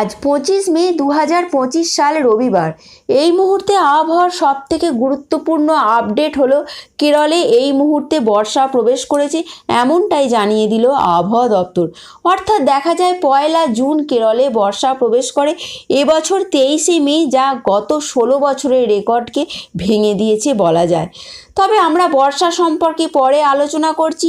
আজ পঁচিশ মে দু হাজার পঁচিশ সাল রবিবার। এই মুহূর্তে আবহাওয়ার সবথেকে গুরুত্বপূর্ণ আপডেট হলো কেরলে এই মুহূর্তে বর্ষা প্রবেশ করেছে, এমনটাই জানিয়ে দিল আবহাওয়া দপ্তর। অর্থাৎ দেখা যায় পয়লা জুন কেরলে বর্ষা প্রবেশ করে, এবছর তেইশে মে যা গত ষোলো বছরের রেকর্ডকে ভেঙে দিয়েছে বলা যায়। তবে আমরা বর্ষা সম্পর্কে পরে আলোচনা করছি।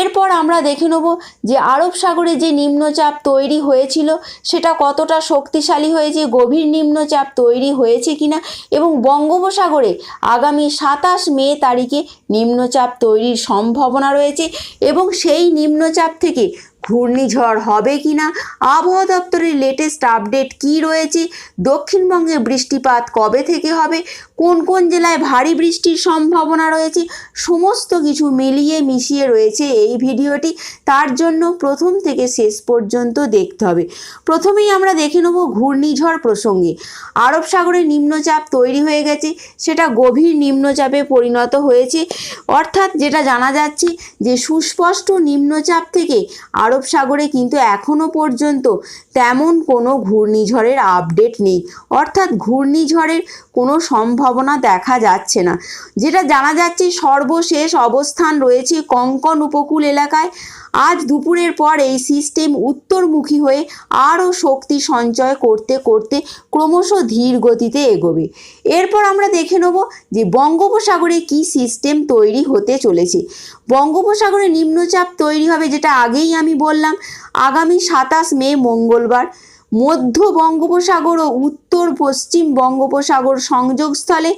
এরপর আমরা দেখে নেব যে আরব সাগরে যে নিম্নচাপ তৈরি হয়েছিল, সেটা কতটা শক্তিশালী হয়েছে, গভীর নিম্নচাপ তৈরি হয়েছে কিনা এবং বঙ্গোপসাগরে আগামী সাতাশ মে তারিখে নিম্নচাপ তৈরির সম্ভাবনা রয়েছে এবং সেই নিম্নচাপ থেকে ঘূর্ণিঝড় হবে কি না আবহাওয়া দপ্তরের লেটেস্ট আপডেট কি রয়েছে? দক্ষিণবঙ্গে বৃষ্টিপাত কবে থেকে হবে? কোন কোন জেলায় ভারী বৃষ্টির সম্ভাবনা রয়েছে, সমস্ত কিছু মিলিয়ে মিশিয়ে রয়েছে এই ভিডিওটি। তার জন্য প্রথম থেকে শেষ পর্যন্ত দেখতে হবে। প্রথমেই আমরা দেখে নেব ঘূর্ণিঝড় প্রসঙ্গে। আরব সাগরে নিম্নচাপ তৈরি হয়ে গেছে, সেটা গভীর নিম্নচাপে পরিণত হয়েছে। অর্থাৎ যেটা জানা যাচ্ছে যে, সুস্পষ্ট নিম্নচাপ থেকে আরব সাগরে কিন্তু এখনও পর্যন্ত তেমন কোনো ঘূর্ণিঝড়ের আপডেট নেই। অর্থাৎ ঘূর্ণিঝড়ের কোনো সম্ভাবনা দেখা যাচ্ছে না। যেটা জানা যাচ্ছে, সর্বশেষ অবস্থান রয়েছে কঙ্কন উপকূল এলাকায়। আজ দুপুরের পর এই সিস্টেম উত্তরমুখী হয়ে আরও শক্তি সঞ্চয় করতে করতে ক্রমশ ধীর গতিতে এগোবে। এরপর আমরা দেখে নেব যে বঙ্গোপসাগরে কি সিস্টেম তৈরি হতে চলেছে। বঙ্গোপসাগরে নিম্নচাপ তৈরি হবে যেটা আগেই আমি বললাম। আগামী সাতাশ মে মঙ্গলবার। মধ্য বঙ্গোপসাগর ও উত্তর পশ্চিম বঙ্গোপসাগর সংযোগস্থলে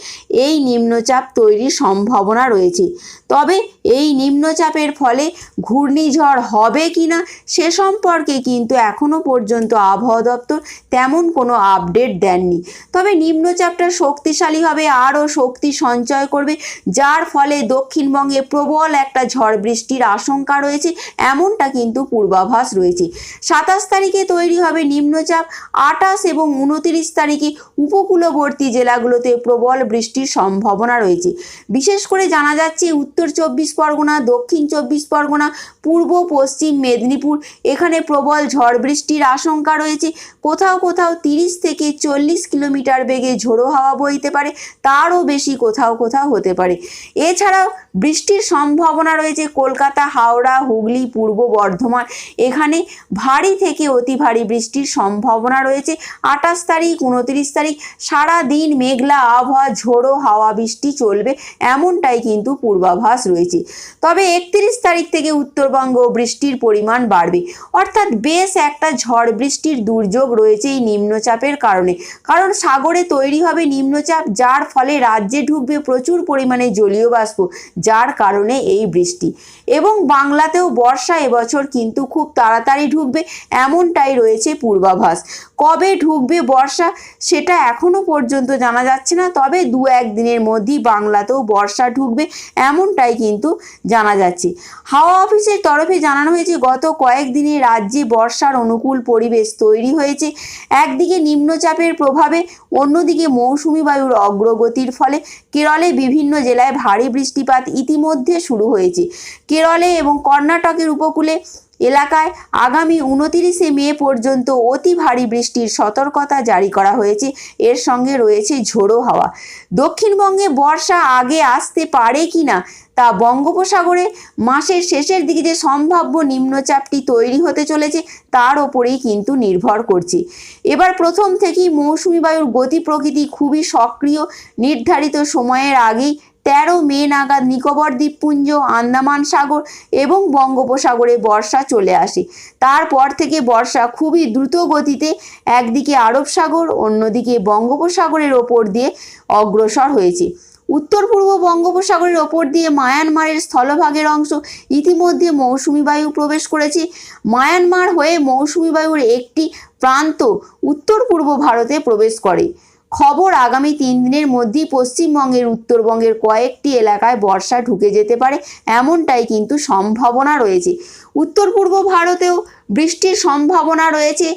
এই নিম্নচাপ তৈরির সম্ভাবনা রয়েছে। তবে এই নিম্নচাপের ফলে ঘূর্ণিঝড় হবে কি না সে সম্পর্কে কিন্তু এখনও পর্যন্ত আবহাওয়া দপ্তর তেমন কোনো আপডেট দেননি। তবে নিম্নচাপটা শক্তিশালী হবে, আরও শক্তি সঞ্চয় করবে, যার ফলে দক্ষিণবঙ্গে প্রবল একটা ঝড় বৃষ্টির আশঙ্কা রয়েছে, এমনটা কিন্তু পূর্বাভাস রয়েছে। সাতাশ তারিখে তৈরি হবে নিম্নচাপ, আটাশ এবং উনতিরিশ তারিখে উপকূলবর্তী জেলাগুলোতে প্রবল বৃষ্টির সম্ভাবনা রয়েছে। বিশেষ করে জানা যাচ্ছে, উত্তর চব্বিশ পরগনা, দক্ষিণ চব্বিশ পরগনা, পূর্ব, পশ্চিম মেদিনীপুর। এখানে প্রবল ঝড় বৃষ্টির আশঙ্কা রয়েছে। কোথাও কোথাও তিরিশ থেকে চল্লিশ কিলোমিটার বেগে ঝোড়ো হাওয়া বইতে পারে, তারও বেশি কোথাও কোথাও হতে পারে। এছাড়াও বৃষ্টির সম্ভাবনা রয়েছে কলকাতা, হাওড়া, হুগলি, পূর্ব বর্ধমান। এখানে ভারী থেকে অতি ভারী বৃষ্টির সম্ভাবনা রয়েছে। আঠাশ তারিখ, উনত্রিশ তারিখ, সারা দিন মেঘলা আবহাওয়া, ঝোড়ো হাওয়া বৃষ্টি চলবে, এমনটাই কিন্তু পূর্বাভাস রয়েছে। তবে একত্রিশ তারিখ থেকে উত্তরবঙ্গ বৃষ্টির পরিমাণ বাড়বে। অর্থাৎ বেশ একটা ঝড় বৃষ্টির দুর্যোগ রয়েছে এই নিম্নচাপের কারণে। কারণ সাগরে তৈরি হবে নিম্নচাপ, যার ফলে রাজ্যে ঢুকবে প্রচুর পরিমাণে জলীয় বাষ্প যার কারণে এই বৃষ্টি। এবং বাংলাতেও বর্ষা এবছর কিন্তু খুব তাড়াতাড়ি ঢুকবে, এমনটাই রয়েছে পূর্বাভাস। কবে ঢুকবে বর্ষা সেটা এখনও পর্যন্ত জানা যাচ্ছে না, তবে দু এক দিনের মধ্যেই বাংলাতেও বর্ষা ঢুকবে, এমনটাই কিন্তু জানা যাচ্ছে। হাওয়া অফিসের তরফে জানানো হয়েছে, গত কয়েকদিনে রাজ্যে বর্ষার অনুকূল পরিবেশ তৈরি হয়েছে। একদিকে নিম্নচাপের প্রভাবে, অন্যদিকে মৌসুমি বায়ুর অগ্রগতির ফলে। কেরলে বিভিন্ন জেলায় ভারী বৃষ্টিপাত ইতিমধ্যে শুরু হয়েছে। কেরলে এবং কর্ণাটকের উপকূলে এলাকায় আগামী উনতিরিশে মে পর্যন্ত অতি ভারী বৃষ্টির সতর্কতা জারি করা হয়েছে। এর সঙ্গে রয়েছে ঝোড়ো হাওয়া। দক্ষিণবঙ্গে বর্ষা আগে আসতে পারে কি না তা বঙ্গোপসাগরে মাসের শেষের দিকে যে সম্ভাব্য নিম্নচাপটি তৈরি হতে চলেছে তার ওপরেই কিন্তু নির্ভর করছে। এবার প্রথম থেকেই মৌসুমি বায়ুর গতি প্রকৃতি খুবই সক্রিয়। নির্ধারিত সময়ের আগেই তেরো মে নাগাদ নিকোবর দ্বীপপুঞ্জ, আন্দামান সাগর এবং বঙ্গোপসাগরে বর্ষা চলে আসে। তারপর থেকে বর্ষা খুবই দ্রুত গতিতে একদিকে আরব সাগর, অন্যদিকে বঙ্গোপসাগরের ওপর দিয়ে অগ্রসর হয়েছে। উত্তর পূর্ব বঙ্গোপসাগরের ওপর দিয়ে মায়ানমারের স্থলভাগের অংশ ইতিমধ্যে মৌসুমি বায়ু প্রবেশ করেছে। মায়ানমার হয়ে মৌসুমি বায়ুর একটি প্রান্ত উত্তর পূর্ব ভারতে প্রবেশ করে। খবর আগামী তিন দিনের মধ্যেই পশ্চিমবঙ্গের, উত্তরবঙ্গের কয়েকটি এলাকায় বর্ষা ঢুকে যেতে পারে, এমনটাই কিন্তু সম্ভাবনা রয়েছে। উত্তর পূর্ব ভারতেও বৃষ্টির সম্ভাবনা রয়েছে।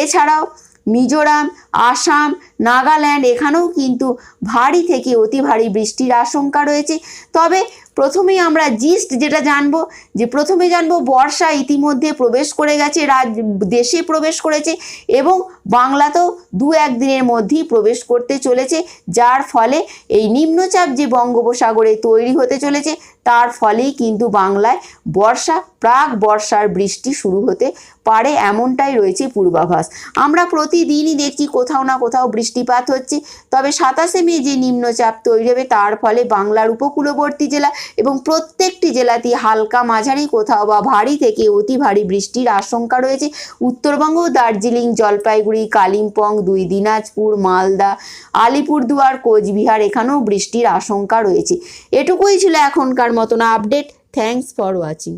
এছাড়াও মিজোরাম, আসাম, নাগাল্যান্ড, এখানেও কিন্তু ভারী থেকে অতি ভারী বৃষ্টির আশঙ্কা রয়েছে। তবে প্রথমেই আমরা জিস্ট যেটা জানব, যে প্রথমে জানব বর্ষা ইতিমধ্যে প্রবেশ করে গেছে, রাজ, দেশে প্রবেশ করেছে এবং বাংলাতেও দু একদিনের মধ্যেই প্রবেশ করতে চলেছে, যার ফলে এই নিম্নচাপ যে বঙ্গোপসাগরে তৈরি হতে চলেছে, তার ফলেই কিন্তু বাংলায় বর্ষা, প্রাক বর্ষার বৃষ্টি শুরু হতে পারে এমনটাই রয়েছে পূর্বাভাস। আমরা প্রতিদিনই দেখছি কোথাও না কোথাও বৃষ্টিপাত হচ্ছে, তবে সাতাশে মে যে নিম্নচাপ তৈরি হবে, তার ফলে বাংলার উপকূলবর্তী জেলা এবং প্রত্যেকটি জেলাতেই হালকা মাঝারি কোথাও বা ভারী থেকে অতি ভারী বৃষ্টির আশঙ্কা রয়েছে। উত্তরবঙ্গ, দার্জিলিং, জলপাইগুড়ি, কালিম্পং, দুই দিনাজপুর, মালদা, আলিপুরদুয়ার, কোচবিহার এখানেও বৃষ্টির আশঙ্কা রয়েছে। এটুকুই ছিল এখনকার মতন আপডেট। Thanks for watching